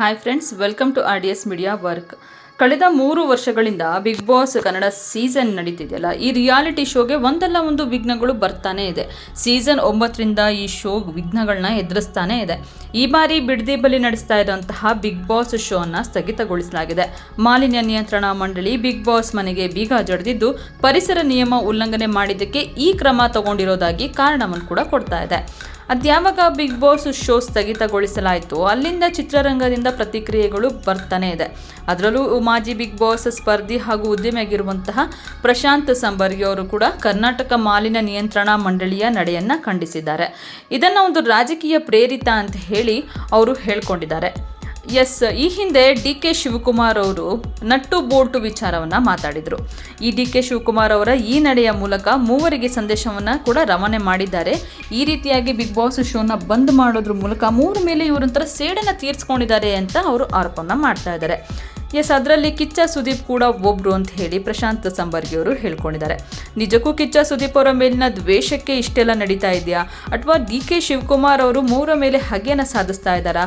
Hi friends welcome to R D S media work ಕಳೆದ ಮೂರು ವರ್ಷಗಳಿಂದ ಬಿಗ್ ಬಾಸ್ ಕನ್ನಡ ಸೀಸನ್ ನಡೀತಿದೆಯಲ್ಲ? ಈ ರಿಯಾಲಿಟಿ ಶೋಗೆ ಒಂದಲ್ಲ ಒಂದು ವಿಘ್ನಗಳು ಬರ್ತಾನೆ ಇದೆ. ಸೀಸನ್ ಒಂಬತ್ತರಿಂದ ಈ ಶೋ ವಿಘ್ನಗಳನ್ನ ಎದುರಿಸ್ತಾನೆ ಇದೆ. ಈ ಬಾರಿ ಬಿಡದಿ ಬಲಿ ನಡೆಸ್ತಾ ಇರುವಂತಹ ಬಿಗ್ ಬಾಸ್ ಶೋನ ಸ್ಥಗಿತಗೊಳಿಸಲಾಗಿದೆ. ಮಾಲಿನ್ಯ ನಿಯಂತ್ರಣ ಮಂಡಳಿ ಬಿಗ್ ಬಾಸ್ ಮನೆಗೆ ಬೀಗ ಜಡಿದಿದ್ದು, ಪರಿಸರ ನಿಯಮ ಉಲ್ಲಂಘನೆ ಮಾಡಿದ್ದಕ್ಕೆ ಈ ಕ್ರಮ ತಗೊಂಡಿರೋದಾಗಿ ಕಾರಣವನ್ನು ಕೂಡ ಕೊಡ್ತಾ ಇದೆ. ಅದ್ಯಾವಾಗ ಬಿಗ್ ಬಾಸ್ ಶೋ ಸ್ಥಗಿತಗೊಳಿಸಲಾಯಿತು. ಅಲ್ಲಿಂದ ಚಿತ್ರರಂಗದಿಂದ ಪ್ರತಿಕ್ರಿಯೆಗಳು ಬರ್ತಾನೆ ಇದೆ. ಅದರಲ್ಲೂ ಮಾಜಿ ಬಿಗ್ ಬಾಸ್ ಸ್ಪರ್ಧಿ ಹಾಗೂ ಉದ್ಯಮಿಯಾಗಿರುವಂತಹ ಪ್ರಶಾಂತ್ ಸಂಬರ್ಗಿ ಅವರು ಕೂಡ ಕರ್ನಾಟಕ ಮಾಲಿನ್ಯ ನಿಯಂತ್ರಣ ಮಂಡಳಿಯ ನಡೆಯನ್ನು ಖಂಡಿಸಿದ್ದಾರೆ. ಇದನ್ನು ಒಂದು ರಾಜಕೀಯ ಪ್ರೇರಿತ ಅಂತ ಹೇಳಿ ಅವರು ಹೇಳ್ಕೊಂಡಿದ್ದಾರೆ. ಎಸ್, ಈ ಹಿಂದೆ ಡಿ ಕೆ ಶಿವಕುಮಾರ್ ಅವರು ನಟ್ಟು ಬೋಲ್ಟು ವಿಚಾರವನ್ನು ಮಾತಾಡಿದರು. ಈ ಡಿ ಕೆ ಶಿವಕುಮಾರ್ ಅವರ ಈ ನಡೆಯ ಮೂಲಕ ಮೂವರಿಗೆ ಸಂದೇಶವನ್ನು ಕೂಡ ರವಾನೆ ಮಾಡಿದ್ದಾರೆ. ಈ ರೀತಿಯಾಗಿ ಬಿಗ್ ಬಾಸ್ ಶೋನ ಬಂದ್ ಮಾಡೋದ್ರ ಮೂಲಕ ಮೂರು ಮೇಲೆ ಇವರೊಂಥರ ಸೇಡನ್ನು ತೀರಿಸ್ಕೊಂಡಿದ್ದಾರೆ ಅಂತ ಅವರು ಆರೋಪನ ಮಾಡ್ತಾ ಇದ್ದಾರೆ. ಎಸ್ ಅದರಲ್ಲಿ ಕಿಚ್ಚ ಸುದೀಪ್ ಕೂಡ ಒಬ್ರು ಅಂತ ಹೇಳಿ ಪ್ರಶಾಂತ್ ಸಂಬರ್ಗಿ ಅವರು ಹೇಳ್ಕೊಂಡಿದ್ದಾರೆ. ನಿಜಕ್ಕೂ ಕಿಚ್ಚ ಸುದೀಪ್ ಅವರ ಮೇಲಿನ ದ್ವೇಷಕ್ಕೆ ಇಷ್ಟೆಲ್ಲ ನಡೀತಾ ಇದೆಯಾ? ಅಥವಾ ಡಿ ಕೆ ಶಿವಕುಮಾರ್ ಅವರು ಮೂರ ಮೇಲೆ ಹಗೆಯನ್ನು ಸಾಧಿಸ್ತಾ ಇದ್ದಾರಾ?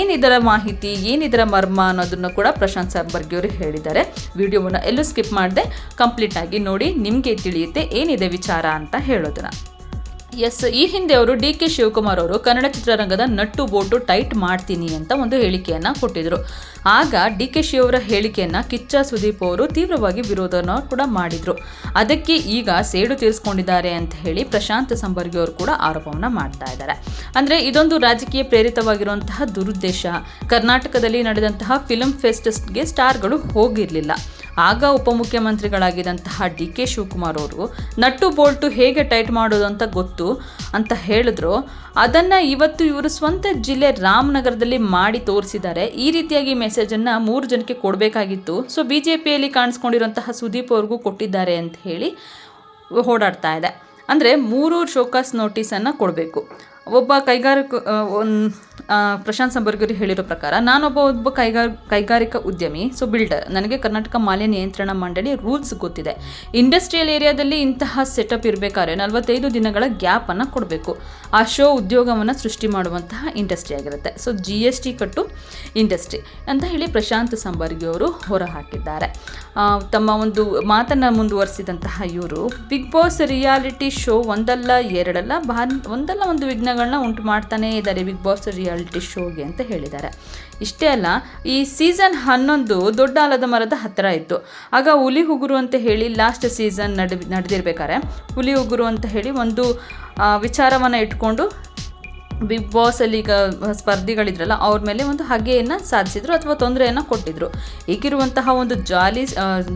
ಏನಿದರ ಮಾಹಿತಿ ಏನಿದರ ಮರ್ಮ ಅನ್ನೋದನ್ನು ಕೂಡ ಪ್ರಶಾಂತ್ ಸಂಬರ್ಗಿ ಅವರು ಹೇಳಿದ್ದಾರೆ. ವಿಡಿಯೋವನ್ನು ಎಲ್ಲೂ ಸ್ಕಿಪ್ ಮಾಡದೆ ಕಂಪ್ಲೀಟ್ ಆಗಿ ನೋಡಿ, ನಿಮಗೆ ತಿಳಿಯುತ್ತೆ ಏನಿದೆ ವಿಚಾರ ಅಂತ ಹೇಳೋದನ್ನ. ಎಸ್, ಈ ಹಿಂದೆ ಅವರು ಡಿ ಕೆ ಶಿವಕುಮಾರ್ ಅವರು ಕನ್ನಡ ಚಿತ್ರರಂಗದ ನಟ್ಟು ಬೋಟು ಟೈಟ್ ಮಾಡ್ತೀನಿ ಅಂತ ಒಂದು ಹೇಳಿಕೆಯನ್ನು ಕೊಟ್ಟಿದ್ರು. ಆಗ ಡಿ ಕೆ ಶಿ ಅವರ ಹೇಳಿಕೆಯನ್ನು ಕಿಚ್ಚ ಸುದೀಪ್ ಅವರು ತೀವ್ರವಾಗಿ ವಿರೋಧನ ಕೂಡ ಮಾಡಿದ್ರು. ಅದಕ್ಕೆ ಈಗ ಸೇಡು ತೀರಿಸ್ಕೊಂಡಿದ್ದಾರೆ ಅಂತ ಹೇಳಿ ಪ್ರಶಾಂತ್ ಸಂಬರ್ಗಿ ಅವರು ಕೂಡ ಆರೋಪವನ್ನು ಮಾಡ್ತಾ ಇದ್ದಾರೆ. ಅಂದರೆ ಇದೊಂದು ರಾಜಕೀಯ ಪ್ರೇರಿತವಾಗಿರುವಂತಹ ದುರುದ್ದೇಶ. ಕರ್ನಾಟಕದಲ್ಲಿ ನಡೆದಂತಹ ಫಿಲ್ಮ್ ಫೆಸ್ಟ್ಗೆ ಸ್ಟಾರ್ಗಳು ಹೋಗಿರಲಿಲ್ಲ. ಆಗ ಉಪಮುಖ್ಯಮಂತ್ರಿಗಳಾಗಿದ್ದಂತಹ ಡಿ ಕೆ ಶಿವಕುಮಾರ್ ಅವರು, ನಟ್ಟು ಬೋಲ್ಟು ಹೇಗೆ ಟೈಟ್ ಮಾಡೋದು ಅಂತ ಗೊತ್ತು ಅಂತ ಹೇಳಿದ್ರು. ಅದನ್ನು ಇವತ್ತು ಇವರು ಸ್ವಂತ ಜಿಲ್ಲೆ ರಾಮನಗರದಲ್ಲಿ ಮಾಡಿ ತೋರಿಸಿದ್ದಾರೆ. ಈ ರೀತಿಯಾಗಿ ಮೆಸೇಜನ್ನು ಮೂರು ಜನಕ್ಕೆ ಕೊಡಬೇಕಾಗಿತ್ತು. ಸೊ ಬಿ ಜೆ ಪಿಯಲ್ಲಿ ಕಾಣಿಸ್ಕೊಂಡಿರುವಂತಹ ಸುದೀಪ್ ಅವ್ರಿಗೂ ಕೊಟ್ಟಿದ್ದಾರೆ ಅಂತ ಹೇಳಿ ಓಡಾಡ್ತಾ ಇದೆ. ಅಂದರೆ ಮೂರು ಶೋಕಾಸ್ ನೋಟಿಸನ್ನು ಕೊಡಬೇಕು. ಒಬ್ಬ ಕೈಗಾರಿಕ ಪ್ರಶಾಂತ್ ಸಂಬರ್ಗರಿ ಹೇಳಿರೋ ಪ್ರಕಾರ, ನಾನೊಬ್ಬ ಒಬ್ಬ ಕೈಗಾರ, ಕೈಗಾರಿಕಾ ಉದ್ಯಮಿ ಸೊ ಬಿಲ್ಡರ್ ನನಗೆ ಕರ್ನಾಟಕ ಮಾಲಿನ್ಯ ನಿಯಂತ್ರಣ ಮಂಡಳಿ ರೂಲ್ಸ್ ಗೊತ್ತಿದೆ. ಇಂಡಸ್ಟ್ರಿಯಲ್ ಏರಿಯಾದಲ್ಲಿ ಇಂತಹ ಸೆಟಪ್ ಇರಬೇಕಾದ್ರೆ ನಲವತ್ತೈದು ದಿನಗಳ ಗ್ಯಾಪನ್ನು ಕೊಡಬೇಕು. ಆ ಶೋ ಉದ್ಯೋಗವನ್ನು ಸೃಷ್ಟಿ ಮಾಡುವಂತಹ ಇಂಡಸ್ಟ್ರಿ ಆಗಿರುತ್ತೆ. ಸೊ ಜಿ ಎಸ್ ಟಿ ಕಟ್ಟು ಇಂಡಸ್ಟ್ರಿ ಅಂತ ಹೇಳಿ ಪ್ರಶಾಂತ್ ಸಂಬರ್ಗಿ ಅವರು ಹೊರ ಹಾಕಿದ್ದಾರೆ ತಮ್ಮ ಒಂದು ಮಾತನ್ನು ಮುಂದುವರಿಸಿದಂತಹ ಇವರು ಬಿಗ್ ಬಾಸ್ ರಿಯಾಲಿಟಿ ಶೋ ಒಂದಲ್ಲ, ಎರಡಲ್ಲ ಬಾನ್ ಒಂದಲ್ಲ ಒಂದು ವಿಘ್ನಗಳನ್ನ ಉಂಟು ಮಾಡ್ತಾನೇ ಇದ್ದಾರೆ ಬಿಗ್ ಬಾಸ್ ರಿಯಾಲಿಟಿ ಶೋಗೆ ಅಂತ ಹೇಳಿದ್ದಾರೆ. ಇಷ್ಟೇ ಅಲ್ಲ, ಈ ಸೀಸನ್ ಹನ್ನೊಂದು ದೊಡ್ಡ ಆಲದ ಮರದ ಹತ್ತಿರ ಇತ್ತು. ಆಗ ಹುಲಿ ಉಗುರು ಅಂತ ಹೇಳಿ ಲಾಸ್ಟ್ ಸೀಸನ್ ನಡೆ ನಡೆದಿರ್ಬೇಕಾರೆ. ಹುಲಿ ಉಗುರು ಅಂತ ಹೇಳಿ ಒಂದು ವಿಚಾರವನ್ನು ಇಟ್ಕೊಂಡು ಬಿಗ್ ಬಾಸಲ್ಲಿ ಈಗ ಸ್ಪರ್ಧಿಗಳಿದ್ರಲ್ಲ, ಅವ್ರ ಮೇಲೆ ಒಂದು ಹಗೆಯನ್ನು ಸಾಧಿಸಿದ್ರು ಅಥವಾ ತೊಂದರೆಯನ್ನು ಕೊಟ್ಟಿದ್ರು. ಈಗಿರುವಂತಹ ಒಂದು ಜಾಲಿ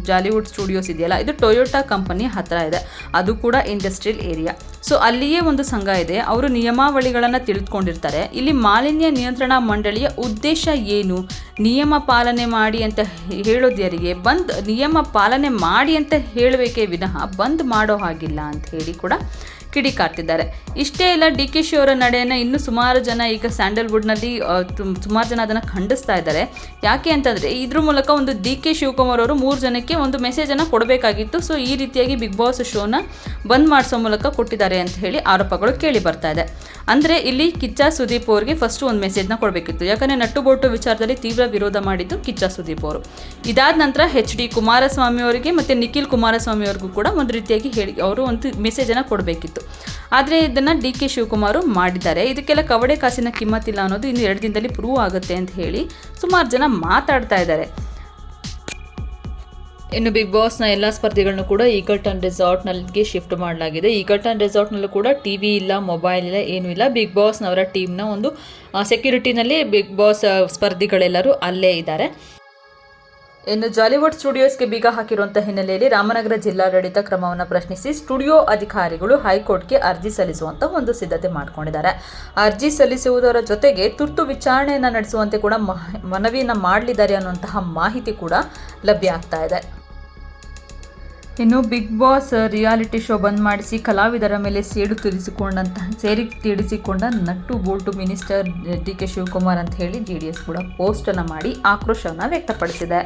ಜಾಲಿವುಡ್ ಸ್ಟುಡಿಯೋಸ್ ಇದೆಯಲ್ಲ, ಇದು ಟೊಯೋಟಾ ಕಂಪನಿ ಹತ್ತಿರ ಇದೆ. ಅದು ಕೂಡ ಇಂಡಸ್ಟ್ರಿಯಲ್ ಏರಿಯಾ. ಸೊ, ಅಲ್ಲಿಯೇ ಒಂದು ಸಂಘ ಇದೆ. ಅವರು ನಿಯಮಾವಳಿಗಳನ್ನು ತಿಳಿದುಕೊಂಡಿರ್ತಾರೆ. ಇಲ್ಲಿ ಮಾಲಿನ್ಯ ನಿಯಂತ್ರಣ ಮಂಡಳಿಯ ಉದ್ದೇಶ ಏನು? ನಿಯಮ ಪಾಲನೆ ಮಾಡಿ ಅಂತ ಹೇಳೋದು ಯಾರಿಗೆ ಬಂದ್ ನಿಯಮ ಪಾಲನೆ ಮಾಡಿ ಅಂತ ಹೇಳಬೇಕೇ ವಿನಃ ಬಂದ್ ಮಾಡೋ ಹಾಗಿಲ್ಲ ಅಂತ ಹೇಳಿ ಕೂಡ ಕಿಡಿಕಾರ್ತಿದ್ದಾರೆ ಇಷ್ಟೇ ಇಲ್ಲ ಡಿ ಕೆ ಶಿ ಅವರ ನಡೆಯನ್ನು ಇನ್ನೂ ಸುಮಾರು ಜನ ಈಗ ಸ್ಯಾಂಡಲ್ವುಡ್ನಲ್ಲಿ ಸುಮಾರು ಜನ ಅದನ್ನು ಖಂಡಿಸ್ತಾ ಇದ್ದಾರೆ. ಯಾಕೆ ಅಂತಂದರೆ, ಇದ್ರ ಮೂಲಕ ಒಂದು ಡಿ ಕೆ ಶಿವಕುಮಾರ್ ಅವರು ಮೂರು ಜನಕ್ಕೆ ಒಂದು ಮೆಸೇಜನ್ನು ಕೊಡಬೇಕಾಗಿತ್ತು. ಸೊ ಈ ರೀತಿಯಾಗಿ ಬಿಗ್ ಬಾಸ್ ಶೋನ ಬಂದ್ ಮಾಡಿಸೋ ಮೂಲಕ ಕೊಟ್ಟಿದ್ದಾರೆ ಅಂತ ಹೇಳಿ ಆರೋಪಗಳು ಕೇಳಿ ಬರ್ತಾ ಇದೆ. ಅಂದರೆ ಇಲ್ಲಿ ಕಿಚ್ಚ ಸುದೀಪ್ ಅವರಿಗೆ ಫಸ್ಟ್ ಒಂದು ಮೆಸೇಜ್ನ ಕೊಡಬೇಕಿತ್ತು. ಯಾಕಂದರೆ ನಟ್ಟು ಬೋಟು ವಿಚಾರದಲ್ಲಿ ತೀವ್ರ ವಿರೋಧ ಮಾಡಿದ್ದು ಕಿಚ್ಚ ಸುದೀಪ್ ಅವರು. ಇದಾದ ನಂತರ ಹೆಚ್ ಡಿ ಕುಮಾರಸ್ವಾಮಿ ಅವರಿಗೆ ಮತ್ತು ನಿಖಿಲ್ ಕುಮಾರಸ್ವಾಮಿ ಅವ್ರಿಗೂ ಕೂಡ ಒಂದು ರೀತಿಯಾಗಿ ಹೇಳಿ, ಅವರು ಒಂದು ಮೆಸೇಜನ್ನು ಕೊಡಬೇಕಿತ್ತು. ಆದರೆ ಇದನ್ನು ಡಿ ಕೆ ಶಿವಕುಮಾರ್ ಮಾಡಿದ್ದಾರೆ. ಇದಕ್ಕೆಲ್ಲ ಕವಡೆ ಕಾಸಿನ ಕಿಮ್ಮತ್ತಿಲ್ಲ ಅನ್ನೋದು ಇನ್ನು ಎರಡು ದಿನದಲ್ಲಿ ಪ್ರೂವ್ ಆಗುತ್ತೆ ಅಂತ ಹೇಳಿ ಸುಮಾರು ಜನ ಮಾತಾಡ್ತಾ ಇದ್ದಾರೆ. ಇನ್ನು ಬಿಗ್ ಬಾಸ್ನ ಎಲ್ಲ ಸ್ಪರ್ಧಿಗಳನ್ನು ಕೂಡ ಈಗಲ್ಟನ್ ರೆಸಾರ್ಟ್ನಲ್ಲಿಗೆ ಶಿಫ್ಟ್ ಮಾಡಲಾಗಿದೆ. ಈಗಲ್ಟನ್ ರೆಸಾರ್ಟ್ನಲ್ಲೂ ಕೂಡ ಟಿ ವಿ ಇಲ್ಲ ಮೊಬೈಲ್ ಇಲ್ಲ, ಏನೂ ಇಲ್ಲ. ಬಿಗ್ ಬಾಸ್ನವರ ಟೀಮ್ನ ಒಂದು ಸೆಕ್ಯೂರಿಟಿನಲ್ಲಿ ಬಿಗ್ ಬಾಸ್ ಸ್ಪರ್ಧಿಗಳೆಲ್ಲರೂ ಅಲ್ಲೇ ಇದ್ದಾರೆ. ಇನ್ನು ಜಾಲಿವುಡ್ ಸ್ಟುಡಿಯೋಸ್ಗೆ ಬೀಗ ಹಾಕಿರುವಂಥ ಹಿನ್ನೆಲೆಯಲ್ಲಿ ರಾಮನಗರ ಜಿಲ್ಲಾಡಳಿತ ಕ್ರಮವನ್ನು ಪ್ರಶ್ನಿಸಿ ಸ್ಟುಡಿಯೋ ಅಧಿಕಾರಿಗಳು ಹೈಕೋರ್ಟ್ಗೆ ಅರ್ಜಿ ಸಲ್ಲಿಸುವಂಥ ಒಂದು ಸಿದ್ಧತೆ ಮಾಡಿಕೊಂಡಿದ್ದಾರೆ. ಅರ್ಜಿ ಸಲ್ಲಿಸುವುದರ ಜೊತೆಗೆ ತುರ್ತು ವಿಚಾರಣೆಯನ್ನು ನಡೆಸುವಂತೆ ಕೂಡ ಮನವಿಯನ್ನು ಮಾಡಲಿದ್ದಾರೆ ಅನ್ನುವಂತಹ ಮಾಹಿತಿ ಕೂಡ ಲಭ್ಯ ಆಗ್ತಾ ಇದೆ. ಇನ್ನು ಬಿಗ್ ಬಾಸ್ ರಿಯಾಲಿಟಿ ಶೋ ಬಂದ್ ಮಾಡಿಸಿ ಕಲಾವಿದರ ಮೇಲೆ ಸೇಡು ತೀರಿಸಿಕೊಂಡಂತಹ, ಸೇರಿ ತೀರಿಸಿಕೊಂಡ nut bolt minister D K Shivakumar ಅಂತ ಹೇಳಿ ಜೆ ಡಿ ಎಸ್ ಕೂಡ ಪೋಸ್ಟನ್ನು ಮಾಡಿ ಆಕ್ರೋಶವನ್ನು ವ್ಯಕ್ತಪಡಿಸಿದೆ.